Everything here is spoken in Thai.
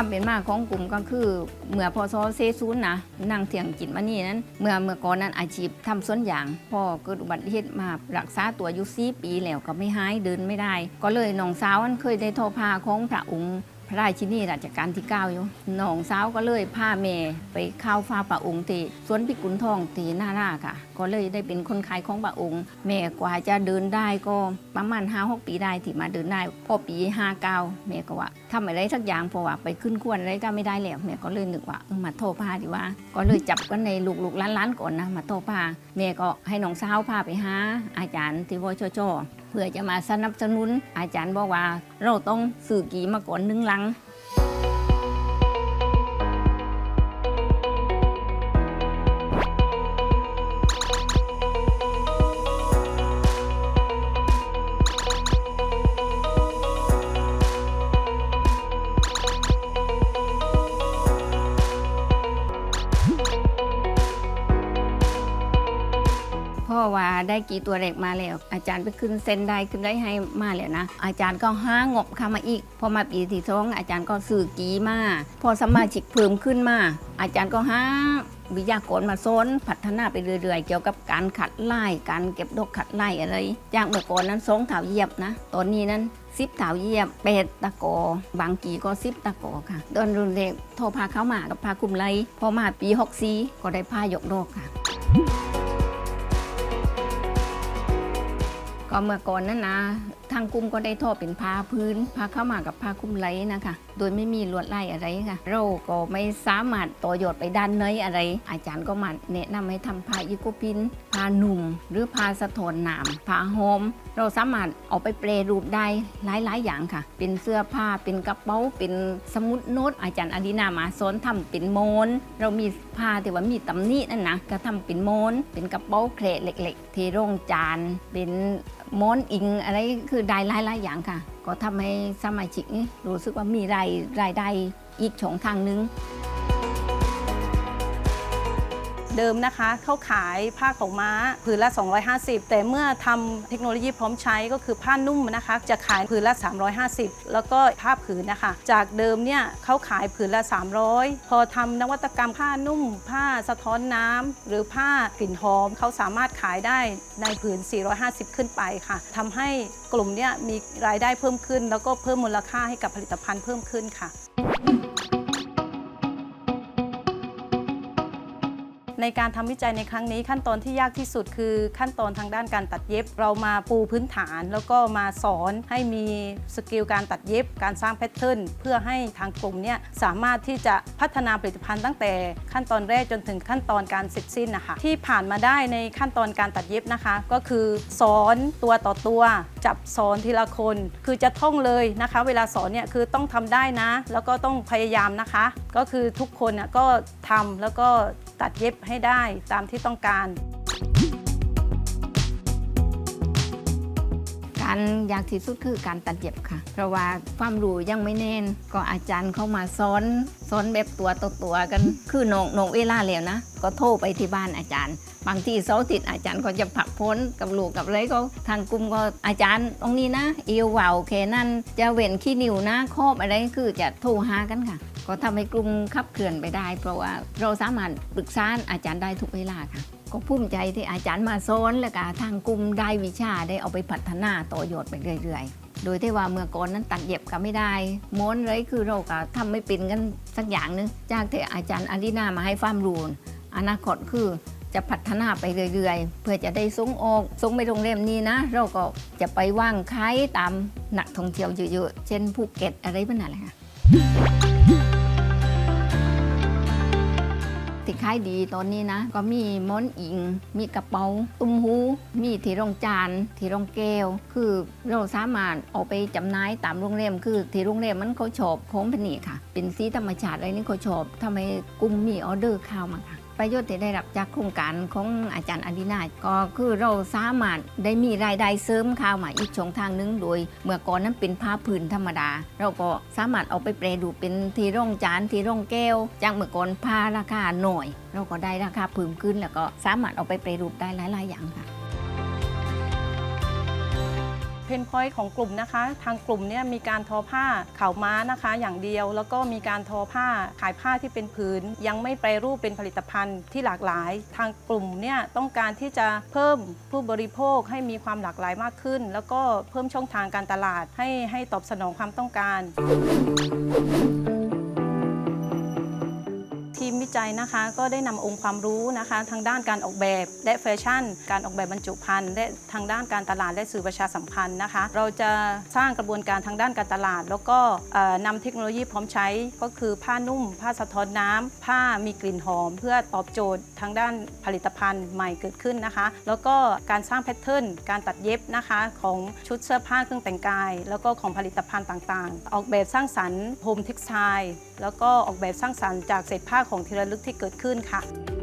ความเป็นมาของกลุ่มก็คือเมื่อพศเซซูนนะนั่งเถียงจิตมานี่นั้น เมื่อเมื่อก่อนนั้นอาชีพทำสวนยาง พ่อเกิดอุบัติเหตุมารักษาตัวอยู่ซีปีแล้วก็ไม่หายเดินไม่ได้ ก็เลยน้องสาวนั้นเคยได้ทอผ้าของพระองค์ พระราชินีรัชกาลที่ 9 อยู่น้องสาวก็เลยพาแม่ไปเข้าฟ้าพระองค์ที่สวนพิกุลทองที่นาราค่ะ ก็เลยได้เป็นคนขายของพระองค์แม่กว่าจะเดินได้ก็ประมาณ5 6ปีได้ที่มาเดินได้พอปี59แม่ก็ว่าทำอะไรสักอย่างเพราะว่าไปขึ้นควรอะไรก็ไม่ได้แล้วแม่ก็เลยนึกว่าเออมาโทรพาดีว่า ก็เลยจับกันในลูกๆล้านๆก่อนนะมาโทรพาแม่ก็ให้น้องสาวพาไปหาอาจารย์ที่วชช เพื่อจะมาสนับสนุนอาจารย์บอกว่า เราต้องสื่อกีมาก่อนหนึ่งลัง พ่อว่าได้กี่ตัวเล็กมาแล้ว อาจารย์ไปขึ้นเซนได้ขึ้นได้ให้มาแล้วนะ อาจารย์ก็ห้างบเข้ามาอีก พอมาปีที่สองอาจารย์ก็สื่อกีมา พอสมาชิกเพิ่มขึ้นมา อาจารย์ก็ห้าวิทยากรมาซนพัฒนาไปเรื่อยๆ เกี่ยวกับการขัดไล่การเก็บดอกขัดไล่อะไรจากเมื่อก่อนนั้นสองเถาเหยียบนะตอนนี้นั้นสิบเถาเหยียบเป็ดตะกอบางกีก็สิบตะกอค่ะตอนรุ่นเด็กโทรพาเข้ามากับพาคุมไลพอมาปีหกซีก็ได้พายกดกค่ะ ก็เมื่อก่อนนั้นนะ ทางกลุ่มก็ได้ทอเป็นผ้าพื้นผ้าเข้ามากับผ้าคลุมไหลนะคะ โดยไม่มีลวดลายอะไรค่ะ เราก็ไม่สามารถต่อยอดไปด้านเนยอะไร อาจารย์ก็มาแนะนำให้ทำผ้าอีโกพินผ้าหนุ่ม หรือผ้าสะทนหนามผ้าโฮมเราสามารถเอาไปแปรรูปได้หลายๆ อย่างค่ะ เป็นเสื้อผ้าเป็นกระเป๋าเป็นสมุดโน้ตอาจารย์อดีนามาสอนทำเป็นโมนเรามีผ้าที่ว่ามีตำหนินั่นนะก็ทำเป็นโมนเป็นกระเป๋าแคร่เล็กๆที่โรงจานเป็นม้อนอิงอะไรคือได้หลายๆอย่างค่ะ ก็ทำให้สมาชิกนี่รู้สึกว่ามีรายรายได้อีกช่องทางหนึง เดิมนะคะเขาขายผ้าของม้าผืนละ 250 แต่เมื่อทำเทคโนโลยีพร้อมใช้ก็คือผ้านุ่มนะคะ จะขายผืนละ 350 แล้วก็ผ้าผืนนะคะ จากเดิมเนี่ยเขาขายผืนละ 300 พอทำนวัตกรรมผ้านุ่ม ผ้าสะท้อนน้ำหรือผ้ากลิ่นหอมเขาสามารถขายได้ในผืน 450 ขึ้นไปค่ะทำให้กลุ่มเนี่ยมีรายได้เพิ่มขึ้น แล้วก็เพิ่มมูลค่าให้กับผลิตภัณฑ์เพิ่มขึ้นค่ะ ในการทำวิจัยในครั้งนี้ขั้นตอนที่ยากที่สุดคือขั้นตอนทางด้านการตัดเย็บ เรามาปูพื้นฐาน แล้วก็มาสอนให้มีสกิลการตัดเย็บ การสร้างแพทเทิร์นเพื่อให้ทางกลุ่มเนี่ยสามารถที่จะพัฒนาผลิตภัณฑ์ตั้งแต่ขั้นตอนแรกจนถึงขั้นตอนการเสร็จสิ้นนะคะ ที่ผ่านมาได้ในขั้นตอนการตัดเย็บนะคะ ก็คือสอนตัวต่อตัว จับสอนทีละคน คือจะท่องเลยนะคะ เวลาสอนเนี่ยคือต้องทำได้นะ แล้วก็ต้องพยายามนะคะ ก็คือทุกคนก็ทำแล้วก็ ตัดเย็บให้ได้ตามที่ต้องการ การยากที่สุดคือการตัดเย็บค่ะ เพราะว่าความรู้ยังไม่แน่น ก็อาจารย์เข้ามาสอนสอนแบบตัวต่อตัวกัน คือน้องน้องเวลาแล้วนะ ก็โทรไปที่บ้านอาจารย์ บางทีเสาร์อาทิตย์อาจารย์ก็จะผักพ้นกับลูกกับอะไรก็ทางกลุ่มก็อาจารย์ตรงนี้นะ เอวเวาแค่นั้นจะเว้นขี้นิ้วนะครอบอะไรคือจะโทรหากันค่ะ ก็ทำให้กลุ่มขับเคลื่อนไปได้ เพราะว่าเราสามารถปรึกษาอาจารย์ได้ทุกเวลาค่ะ ก็ภูมิใจที่อาจารย์มาสอนแล้วก็ทางกลุ่มได้วิชาได้เอาไปพัฒนาต่อยอดไปเรื่อยๆ โดยที่ว่าเมื่อก่อนนั้นตัดเย็บก็ไม่ได้ม้วนเลยคือเราก็ทำไม่เป็นกันสักอย่างหนึงจากที่อาจารย์อารีนามาให้ความรู้อนาคตคือจะพัฒนาไปเรื่อยๆ เพื่อจะได้ส่งออกส่งไปโรงแรมนี้นะ เราก็จะไปว่างขายตามหนักท่องเที่ยวเยอะๆ เช่นภูเก็ตอะไรแบบนั้นแหละค่ะ ที่ขายดีตอนนี้นะ ก็มีม้อนอิง มีกระเป๋า ตุ้มหู มีที่รองจานที่รองแก้ว คือเราสามารถเอาไปจำหน่ายตามโรงแรมคือที่โรงแรมมันเขาชอบของพันนี่ค่ะ เป็นสีธรรมชาติอะไรนี่เขาชอบทำให้กลุ่มมีออเดอร์เข้ามาค่ะ ประโยชน์ที่ได้รับจากโครงการของอาจารย์อดินาก็คือเราสามารถได้มีรายได้เสริมข้ามาอีกช่องทางหนึงโดย เมื่อก่อนนั้นเป็นผ้าพื้นธรรมดา เราก็สามารถเอาไปแปรรูปเป็นทีร่องจานทีร่องแก้วจากเมื่อก่อนผ้าราคาหน่อย เราก็ได้ราคาเพิ่มขึ้นแล้วก็สามารถเอาไปแปรรูปได้หลาย ๆ อย่างค่ะ เพนพอยต์ของกลุ่มนะคะ ทางกลุ่มเนี่ยมีการทอผ้าขาวม้านะคะ อย่างเดียว แล้วก็มีการทอผ้าขายผ้าที่เป็นผืน ยังไม่แปรรูปเป็นผลิตภัณฑ์ที่หลากหลาย ทางกลุ่มเนี่ยต้องการที่จะเพิ่มผู้บริโภคให้มีความหลากหลายมากขึ้น แล้วก็เพิ่มช่องทางการตลาดให้ให้ตอบสนองความต้องการ นะคะก็ได้นำองค์ความรู้นะคะ ทางด้านการออกแบบและแฟชั่น การออกแบบบรรจุภัณฑ์และทางด้านการตลาดและสื่อประชาสัมพันธ์นะคะ เราจะสร้างกระบวนการทางด้านการตลาด แล้วก็เอ่อนำเทคโนโลยีพร้อมใช้ก็คือผ้านุ่ม ผ้าสะท้อนน้ำผ้ามีกลิ่นหอม เพื่อตอบโจทย์ทางด้านผลิตภัณฑ์ใหม่เกิดขึ้นนะคะ แล้วก็การสร้างแพทเทิร์นการตัดเย็บนะคะของชุดเสื้อผ้าเครื่องแต่งกาย แล้วก็ของผลิตภัณฑ์ต่างๆ ออกแบบสร้างสรรค์โฮมเท็กซ์ไทแล้วก็ออกแบบสร้างสรรค์จากเศษผ้าของที่ระลึกที่เกิดขึ้นค่ะ